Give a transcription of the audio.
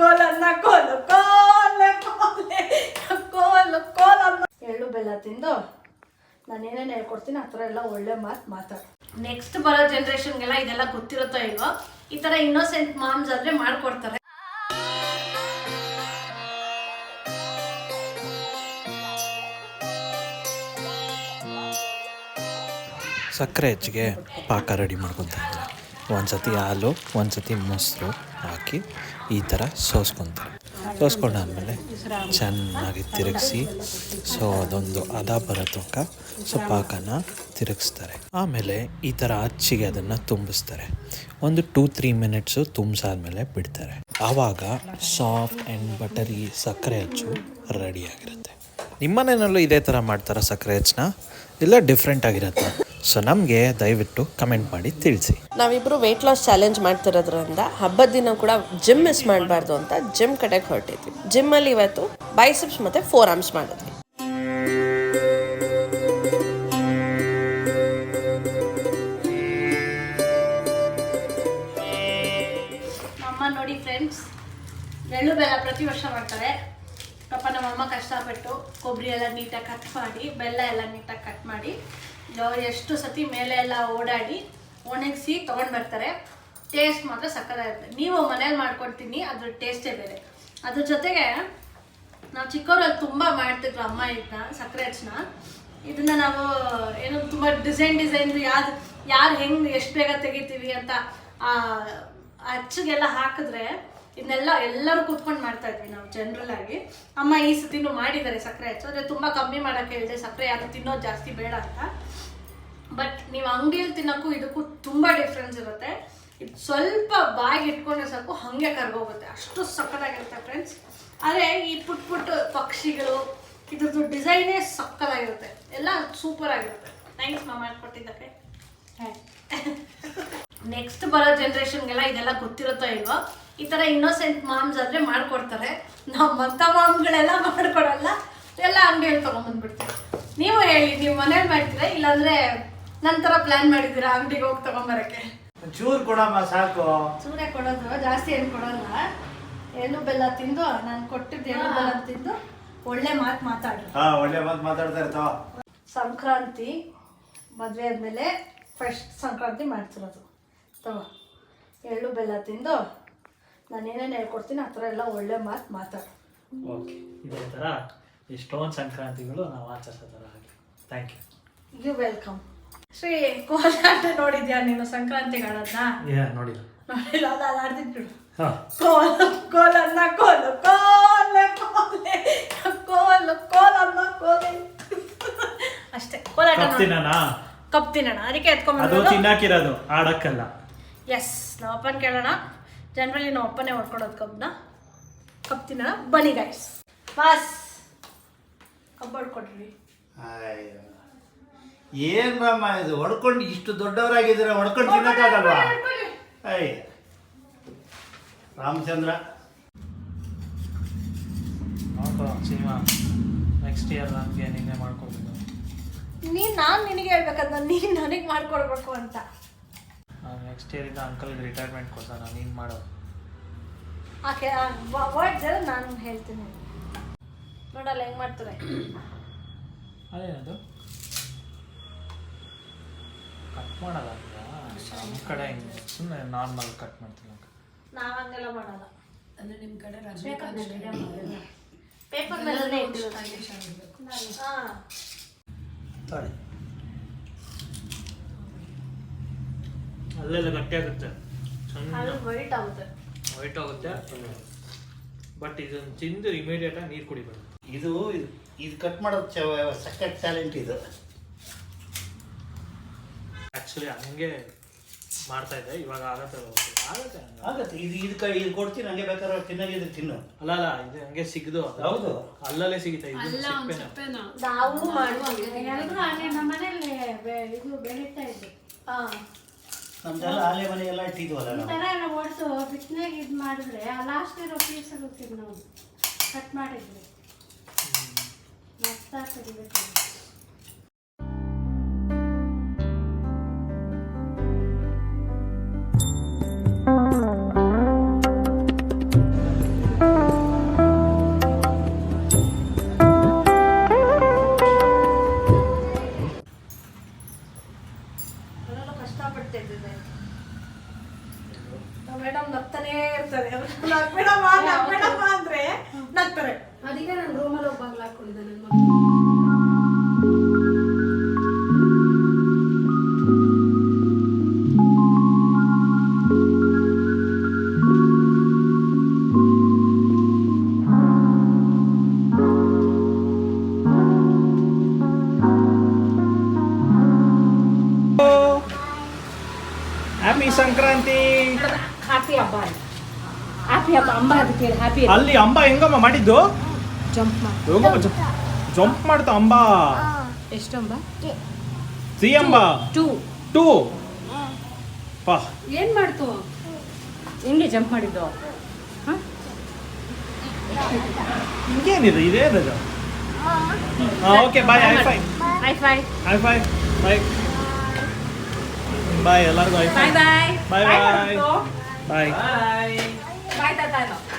ಕೋಲನ್ನ ಕೋಲು ಕೋಲೆ ಕೋಲೆ ಕೋಲು ಕೋಲನ್ನ ಎಳ್ಳು ಬೆಲ್ಲ ತಿಂದು ನಾನು ಏನೇನು ಹೇಳ್ಕೊಡ್ತೀನಿ ಆ ಥರ ಎಲ್ಲ ಒಳ್ಳೆ ಮಾತು ಮಾತಾಡು. ನೆಕ್ಸ್ಟ್ ಬರೋ ಜನ್ರೇಷನ್ಗೆಲ್ಲ ಇದೆಲ್ಲ ಗೊತ್ತಿರುತ್ತೋ ಇಲ್ವೋ? ಈ ಥರ ಇನ್ನೋಸೆಂಟ್ ಮಾಮ್ಸ್ ಆದರೆ ಮಾಡ್ಕೊಡ್ತಾರೆ. ಸಕ್ಕರೆ ಹೆಚ್ಚಿಗೆ ಪಾಕ ರೆಡಿ ಮಾಡ್ಕೊತಾರೆ ಒಂದು ಸತಿ ಹಾಲು ಒಂದು ಸತಿ ಮೊಸರು ಹಾಕಿ ಈ ಥರ ಸೋಸ್ಕೊತಾರೆ. ಸೋಸ್ಕೊಂಡಾದ್ಮೇಲೆ ಚೆನ್ನಾಗಿ ತಿರುಗಿಸಿ, ಸೊ ಅದೊಂದು ಹದ ಬರೋ ತನಕ ಸೊ ಪಾಕನ ತಿರುಗಿಸ್ತಾರೆ. ಆಮೇಲೆ ಈ ಥರ ಅಚ್ಚಿಗೆ ಅದನ್ನು ತುಂಬಿಸ್ತಾರೆ. ಒಂದು ಟೂ, ತ್ರೀ ಮಿನಿಟ್ಸು ತುಂಬಿಸಾದ್ಮೇಲೆ ಬಿಡ್ತಾರೆ. ಆವಾಗ ಸಾಫ್ಟ್ ಆ್ಯಂಡ್ ಬಟರಿ ಸಕ್ಕರೆ ಅಚ್ಚು ರೆಡಿಯಾಗಿರುತ್ತೆ ನಿಮ್ಮನೇನಲ್ಲೂ ಇದೇ ಥರ ಮಾಡ್ತಾರಾ ಸಕ್ಕರೆ ಹಚ್ಚನ್ನ ಇಲ್ಲ ಡಿಫ್ರೆಂಟ್ ಆಗಿರುತ್ತೆ? ಸೊ ನಮಗೆ ದಯವಿಟ್ಟು ಕಮೆಂಟ್ ಮಾಡಿ ತಿಳಿಸಿ. ನಾವಿಬ್ರು ವೆಯ್ಟ್ ಲಾಸ್ ಚಾಲೆಂಜ್ ಮಾಡ್ತಿರೋದ್ರಿಂದ ಹಬ್ಬದ ದಿನ ಕೂಡ ಜಿಮ್ ಮಿಸ್ ಮಾಡಬಾರ್ದು ಅಂತ ಜಿಮ್ ಕಡೆಗೆ ಹೊರಟಿದ್ವಿ. ಜಿಮ್ಮಲ್ಲಿ ಇವತ್ತು ಬೈಸೆಪ್ಸ್ ಮತ್ತೆ ಫೋರ್ ಆರ್ಮ್ಸ್ ಮಾಡಿದ್ವಿ. ಅಮ್ಮ ನೋಡಿ ಫ್ರೆಂಡ್ಸ್ ಎಳ್ಳು ಬೆಲ್ಲ ಪ್ರತಿ ವರ್ಷ ಮಾಡ್ತಾರೆ. ಪಾಪ ನಮ್ಮಮ್ಮ ಕಷ್ಟಪಟ್ಟು ಕೊಬ್ಬರಿ ಎಲ್ಲ ನೀಟಾಗಿ ಕಟ್ ಮಾಡಿ ಬೆಲ್ಲ ಎಲ್ಲ ನೀಟಾಗಿ ಕಟ್ ಮಾಡಿ ಎಷ್ಟು ಸತಿ ಮೇಲೆ ಎಲ್ಲ ಓಡಾಡಿ, ಒಣಗಿಸಿ ತೊಗೊಂಡು ಬರ್ತಾರೆ. ಟೇಸ್ಟ್ ಮಾತ್ರ ಸಕ್ಕತ್ತಾಗಿರುತ್ತೆ. ನೀವು ಮನೇಲಿ ಮಾಡ್ಕೊಡ್ತೀನಿ, ಅದ್ರ ಟೇಸ್ಟೇ ಬೇರೆ. ಅದ್ರ ಜೊತೆಗೆ, ನಾವು ಚಿಕ್ಕವರಲ್ಲಿ ತುಂಬ ಮಾಡ್ತಿದ್ರು ಅಮ್ಮ ಇದನ್ನ ಸಕ್ಕರೆ ಹಚ್ಚನ. ಇದನ್ನ ನಾವು, ಏನು ತುಂಬ ಡಿಸೈನ್ ಡಿಸೈನ್ ಯಾವ್ದು ಯಾರು ಹೆಂಗೆ ಎಷ್ಟು ಬೇಗ ತೆಗಿತೀವಿ ಅಂತ, ಆ ಅಚ್ಚಿಗೆಲ್ಲ ಹಾಕಿದ್ರೆ ಇದನ್ನೆಲ್ಲ ಎಲ್ಲರೂ ಕೂತ್ಕೊಂಡು ಮಾಡ್ತಾ ಇದ್ವಿ ನಾವು ಜನರಲ್ ಆಗಿ. ಅಮ್ಮ ಈ ಸತಿನೂ ಮಾಡಿದ್ದಾರೆ ಸಕ್ಕರೆ. ಹಚ್ಚು ಆದರೆ ತುಂಬ ಕಮ್ಮಿ ಮಾಡೋಕ್ಕೆ ಹೇಳಿದೆ ಸಕ್ಕರೆ ಯಾರು ತಿನ್ನೋದು ಜಾಸ್ತಿ ಬೇಡ ಅಂತ. ಬಟ್ ನೀವು ಅಂಗಡಿಯಲ್ಲಿ ತಿನ್ನೋಕ್ಕೂ ಇದಕ್ಕೂ ತುಂಬ ಡಿಫ್ರೆನ್ಸ್ ಇರುತ್ತೆ. ಇದು ಸ್ವಲ್ಪ ಬಾಯಿಗೆ ಇಟ್ಕೊಂಡ್ರೆ ಸಾಕು ಹಾಗೆ ಕರ್ಗೋಗುತ್ತೆ. ಅಷ್ಟು ಸಕ್ಕತ್ತಾಗಿರುತ್ತೆ ಫ್ರೆಂಡ್ಸ್ ಆದರೆ ಈ ಪುಟ್ ಪುಟ್ ಪಕ್ಷಿಗಳು ಇದ್ರದ್ದು ಡಿಸೈನೇ ಸಕ್ಕತ್ತಾಗಿರುತ್ತೆ. ಎಲ್ಲ ಸೂಪರ್ ಆಗಿರುತ್ತೆ ಥ್ಯಾಂಕ್ಸ್ ಮಾ ಮಾಡಿಕೊಟ್ಟಿದ್ದಕ್ಕೆ ನೆಕ್ಸ್ಟ್ ಬರೋ ಜನ್ರೇಷನ್ಗೆಲ್ಲ ಇದೆಲ್ಲ ಗೊತ್ತಿರುತ್ತೋ ಇಲ್ವೋ? ಈ ಥರ ಇನ್ನೋಸೆಂಟ್ ಮಾಮ್ಸ್ ಆದರೆ ಮಾಡ್ಕೊಡ್ತಾರೆ. ನಾವು ಮತ್ತ ಮಾಮ್ಗಳೆಲ್ಲ ಮಾಡ್ಕೊಡಲ್ಲ. ಎಲ್ಲ ಅಂಗಡಿಯಲ್ಲಿ ತೊಗೊಂಬಂದ್ಬಿಡ್ತೀವಿ. ನೀವು ಹೇಳಿ ನೀವು ಮನೇಲಿ ಮಾಡ್ತೀರಾ? ಇಲ್ಲಾಂದ್ರೆ ನಂತರ ಪ್ಲಾನ್ ಮಾಡಿದ್ದೀರಾ ಅಂಗಡಿಗೆ ಹೋಗಿ ತೊಗೊಂಬರಕ್ಕೆ? ಚೂರು ಕೊಡಮ್ಮ ಸಾಕು. ಸುಮ್ಮನೆ ಕೊಡೋದು ಜಾಸ್ತಿ ಏನು ಕೊಡೋಲ್ಲ. ಎಳ್ಳು ಬೆಲ್ಲ ತಿಂದು ನಾನು ಕೊಟ್ಟಿದ್ದು ಎಳ್ಳು ಬೆಲ್ಲ ತಿಂದು ಒಳ್ಳೆ ಮಾತು ಮಾತಾಡ್ರಿ ಹಾ ಒಳ್ಳೆ ಮಾತು ಮಾತಾಡ್ತಾ ಇರ್ತಾವ ಸಂಕ್ರಾಂತಿ ಮದುವೆ ಆದಮೇಲೆ ಫಸ್ಟ್ ಸಂಕ್ರಾಂತಿ ಮಾಡ್ತಿರೋದು. ತಗೋ. ಎಳ್ಳು ಬೆಲ್ಲ ತಿಂದು ನಾನು ಏನೇನು ಹೇಳ್ಕೊಡ್ತೀನಿ ಆ ಥರ ಎಲ್ಲ ಒಳ್ಳೆ ಮಾತು ಮಾತಾಡು. ಓಕೆ ಇದೇ ಥರ ಸ್ಟೋನ್ ಸಂಕ್ರಾಂತಿಗಳು ನಾವು ಆಚರಿಸೋ ಥರ ಆಗಲಿ thank you you welcome Shri ಕೋಲಾಟ ನೋಡಿದ್ಯಾ ನೀನು ಸಂಕ್ರಾಂತಿ ಏ ನೋಡಿಲ್ಲ ನೋಡಿಲ್ಲ ಅದು ಅದು ಆಡ್ತಿದ್ರು ಹಾಂ. ಕೋಲ ಕೋಲನ್ನ ಕೋಲು ಕೋಲೆ ಕೋಲೆ ಕೋಲು ಕೋಲನ್ನ ಕೋಲೆ. ಅಷ್ಟೇ ಕೋಲಾಟ ನೋಡಿ. ಕಪ್ತಿನಣ್ಣ ಕಪ್ ತಿನ್ನೋಣ ಅದಕ್ಕೆ ಅದು ಎತ್ಕೊಂಡ್ಬಂದು ತಿನ್ನಕ್ಕಿರೋದು ಆಡಕ್ಕಲ್ಲ. ಎಸ್ ನಮ್ಮ ಅಪ್ಪನ ಕೇಳೋಣ. ಜನರಲಿ ನಾವು ಅಪ್ಪನೇ ಹೊಡ್ಕೊಡೋದು ಕಬ್ಬನ್ನ ಕಪ್ ತಿನ್ನೋಣ ಬನ್ನಿ ಗೈಸ್ ಬಾಸ್. ಕಬ್ಬು ಹೊಡ್ಕೊಡ್ರಿ. ಏನ್ ರಾಮ ಇದು? ಹೊಡ್ಕೊಂಡು ಇಷ್ಟು ದೊಡ್ಡವರಾಗಿದ್ದೀರ? ಹೊಡ್ಕೊಂಡು ತಿನ್ನಕ್ಕಾಗಲ್ವಾ? ಅಯ್ಯ. ರಾಮಚಂದ್ರ. ಸಿನಿಮಾ. ನೆಕ್ಸ್ಟ್ ಇಯರ್ ನನಗೆ ನಿನ್ನೆ ಮಾಡ್ಕೊಡ್ತೀನಿ ನೀನು ನಾನು ನಿನಗೆ ಹೇಳ್ಬೇಕಂತ ನೀನು ನನಗೆ ಮಾಡ್ಕೊಡ್ಬೇಕು ಅಂತ. ನೆಕ್ಸ್ಟ್ ಇಯರಿಂದ ಅಂಕಲ್ಗೆ ರಿಟೈರ್ಮೆಂಟ್ ಕೊಡ್ತಾನ ನೀನು ಮಾಡೋ. ಆಕೆ ವರ್ಡ್ಸ್ ಎಲ್ಲ ನಾನು ಹೇಳ್ತೀನಿ. ನೋಡಲ್ಲ ಹೆಂಗೆ ಮಾಡ್ತಾರೆ? ಅದೇನದು ಕಟ್ ಮಾಡಲ್ಲ ನಮ್ಮ ಕಡೆ ಹಿಂಗೆ ಸುಮ್ಮನೆ ನಾರ್ಮಲ್ ಕಟ್ ಮಾಡ್ತೀನಿ ನಾವು ಹಂಗೆಲ್ಲ ಮಾಡಲ್ಲ. ಪೇಪರ್ ಮೇಲೆ ಹಾಂ. ಅಲ್ಲೆಲ್ಲ ಗಟ್ಟಿ ಆಗುತ್ತೆ. ಸಣ್ಣ ವೈಟ್ ಆಗುತ್ತೆ. ವೈಟ್ ಆಗುತ್ತೆ. ಬಟ್ ಇದನ್ನು ತಿಂದು ಇಮಿಡಿಯೇಟಾಗಿ ನೀರು ಕುಡಿಬಾರ್ದು ಇದು ಇದು ಕಟ್ ಮಾಡೋದು ಸಕ್ಕತ್ ಸಖತ್ ಟ್ಯಾಲೆಂಟ್ ಇದು. ಆ್ಯಕ್ಚುಲಿ ಹಂಗೆ ಮಾಡ್ತಾ ಇದ್ದೆ. ಇವಾಗ ಆಗತ್ತೆ. ಆಗತ್ತೆ ಆಗತ್ತೆ. ಇದು ಇದು ಕ ಇದು ಕೊಡ್ತೀನಿ. ಹಂಗೆ ಬೇಕಾದ್ರೆ ತಿನ್ನಾಗಿದ್ರೆ ತಿನ್ನು. ಅಲ್ಲ ಅಲ್ಲ ಇದು ಹಂಗೆ ಸಿಗದು. ಹೌದು. ಅಲ್ಲಲ್ಲೇ ಸಿಗುತ್ತೆ. ಇದು ಸಿಪ್ಪೆನ? ನಾವು ಹಾಗೆ ನಮ್ಮ ಮನೇಲಿ ಇದು ಬೆಳೀತಾ ಇದ್ವಿ ಹಾಂ. ನಮ್ದೆಲ್ಲ ಆಲೆ ಮನೆ ಎಲ್ಲ ಇಟ್ಟಿದ್ವಲ್ಲ ಈ ನಾವು. ಥರ ಎಲ್ಲ ಒಡೆದು ಬಿಸಿನಾಗ ಇದು ಮಾಡಿದ್ರೆ ಲಾಸ್ಟ್ ಇರೋ ಪೀಸಲ್ಲಿ ಹೋಗ್ತೀವಿ ನಾವು. ಕಟ್ ಮೇಡಮ್ ನಗ್ತಾನೇ ಇರ್ತಾರೆ. ಮೇಡಮ್ ಮೇಡಮ್ ಅಂದ್ರೆ ನಗ್ತಾರೆ. ಅದಕ್ಕೆ ನಾನು ರೂಮಲ್ಲಿ ಒಬ್ಬ ಬಾಗ್ಲ ಹಾಕೊಂಡಿದ್ದೆ ನನ್ನ Happy Sangkranti. ಹ್ಯಾಪಿ ಹಬ್ಬ ಹ್ಯಾಪಿ ಹಬ್ಬ ಅಂಬ ಅದಕ್ಕೆ ಹ್ಯಾಪಿ ಅಲ್ಲಿ. ಅಂಬ ಹೆಂಗಮ್ಮ ಮಾಡಿದ್ದು? ಜಂಪ್ ಮಾಡಿ. ಹೋಗಮ್ಮ ಜಂಪ್ ಮಾಡ್ತಾ ಅಂಬ? ಎಷ್ಟು ಅಂಬ? ಸಿ ಅಂಬ? ಟೂ ಟೂ ಪಾ. ಏನ್ ಮಾಡ್ತು? ಹೆಂಗೆ ಜಂಪ್ ಮಾಡಿದ್ದು? ಹಿಂಗೇನಿದೆ? ಇದೇನದು ಹಾಂ okay bye high five high five high five bye bye ಎಲ್ಲರಿಗೂ high five bye bye bye bye bye ಬಾಯ್ ತಾತ ನಾನು ಎಲ್ಲೂ ಕರ್ಕೊಂಡು ಹೋಗಮ್ಮ